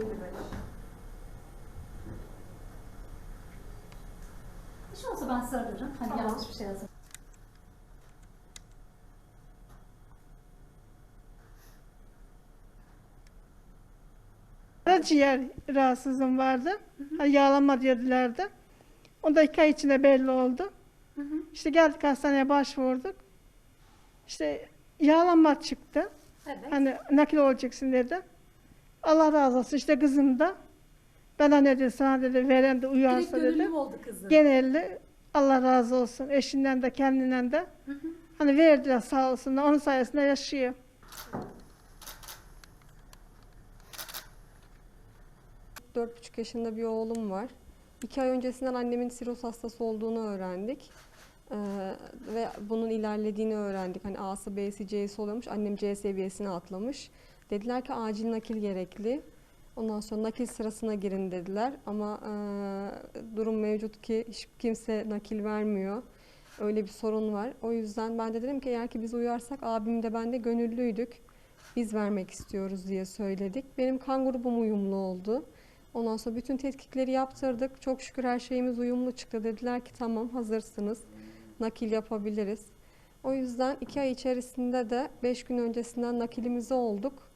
55. Hiç olsa ben sararım. Hani tamam. yanlış bir şey yazdım. Karaciğer rahatsızlığım vardı. Hı hı. Hani yağlanma diyorlardı. O dakika içinde belli oldu. Hı hı. İşte geldik hastaneye başvurduk. İşte yağlanma çıktı. Evet. Hani nakil olacaksın dedi. Allah razı olsun işte kızım da. Bana ne dedi sana dedi veren de Direkt uyarsa gönüllü dedi. mü oldu kızım? Genelli Allah razı olsun eşinden de kendinden de. Hı hı. Hani verdiler sağ olsunlar onun sayesinde yaşıyor. Dört buçuk yaşında bir oğlum var. İki ay öncesinden annemin siroz hastası olduğunu öğrendik. Ee, ve bunun ilerlediğini öğrendik. Hani A'sı, B'si, C'si oluyormuş. Annem C seviyesine atlamış. Dediler ki acil nakil gerekli. Ondan sonra nakil sırasına girin dediler. Ama e, durum mevcut ki hiç kimse nakil vermiyor. Öyle bir sorun var. O yüzden ben de dedim ki eğer ki biz uyarsak abim de ben de gönüllüydük. Biz vermek istiyoruz diye söyledik. Benim kan grubum uyumlu oldu. Ondan sonra bütün tetkikleri yaptırdık. Çok şükür her şeyimiz uyumlu çıktı. Dediler ki tamam hazırsınız. Nakil yapabiliriz. O yüzden iki ay içerisinde de beş gün öncesinden nakilimizi olduk.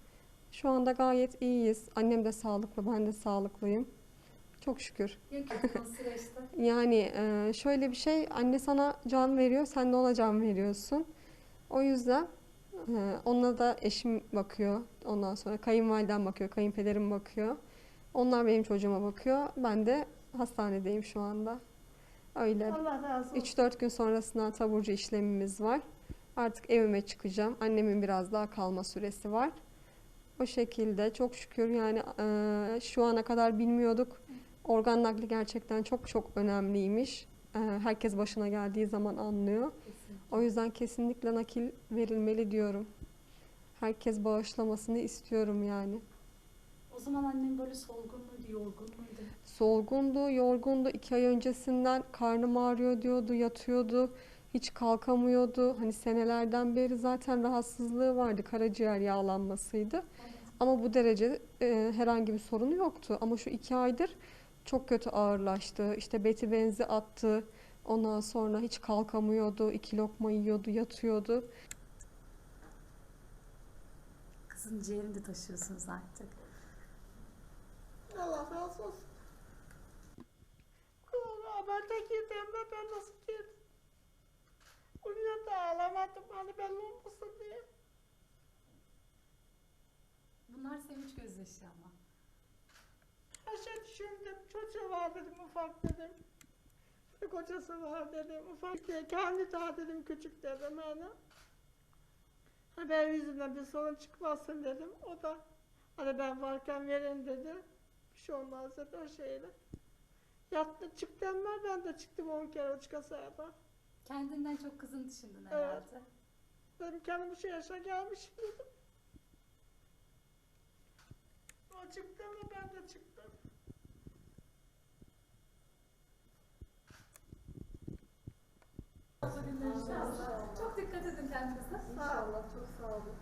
Şu anda gayet iyiyiz. Annem de sağlıklı, ben de sağlıklıyım. Çok şükür. Yani e, şöyle bir şey, anne sana can veriyor, sen de ona can veriyorsun. O yüzden e, ona da eşim bakıyor. Ondan sonra kayınvalidem bakıyor, kayınpederim bakıyor. Onlar benim çocuğuma bakıyor. Ben de hastanedeyim şu anda. Öyle. Allah razı olsun. 3-4 gün sonrasında taburcu işlemimiz var. Artık evime çıkacağım. Annemin biraz daha kalma süresi var. O şekilde çok şükür yani e, şu ana kadar bilmiyorduk. Organ nakli gerçekten çok çok önemliymiş. E, herkes başına geldiği zaman anlıyor. O yüzden kesinlikle nakil verilmeli diyorum. Herkes bağışlamasını istiyorum yani. O zaman annem böyle solgun muydu, yorgun muydu? Solgundu, yorgundu. İki ay öncesinden karnım ağrıyor diyordu, yatıyordu. Hiç kalkamıyordu. Hani senelerden beri zaten rahatsızlığı vardı. Karaciğer yağlanmasıydı. Ama bu derece e, herhangi bir sorunu yoktu. Ama şu iki aydır çok kötü ağırlaştı. İşte beti benzi attı. Ondan sonra hiç kalkamıyordu. iki lokma yiyordu, yatıyordu. Kızın ciğerini de taşıyorsunuz artık. Allah razı olsun. Kızım haberde girdiğimde ben nasıl girdim? Uyuyor da ağlamadım hani belli olmasın diye. Bunlar sevinç gözyaşı ama. Her şey düşündüm. Çocuğu var dedim ufak dedim. Bir kocası var dedim ufak diye. Kendi daha dedim küçük dedim hani. Hani ben yüzümden bir sorun çıkmasın dedim. O da hani ben varken verin dedi. Bir şey olmaz dedi o şeyle. Yattı çıktı ama ben de çıktım on kere o çıkasaya da. Kendinden çok kızını düşündün Evet. herhalde. Dedim kendim şu yaşa gelmişim dedim. O çıktı ama ben de çıktım. Çok dikkat edin kendinize. Sağ olun, çok sağ olun.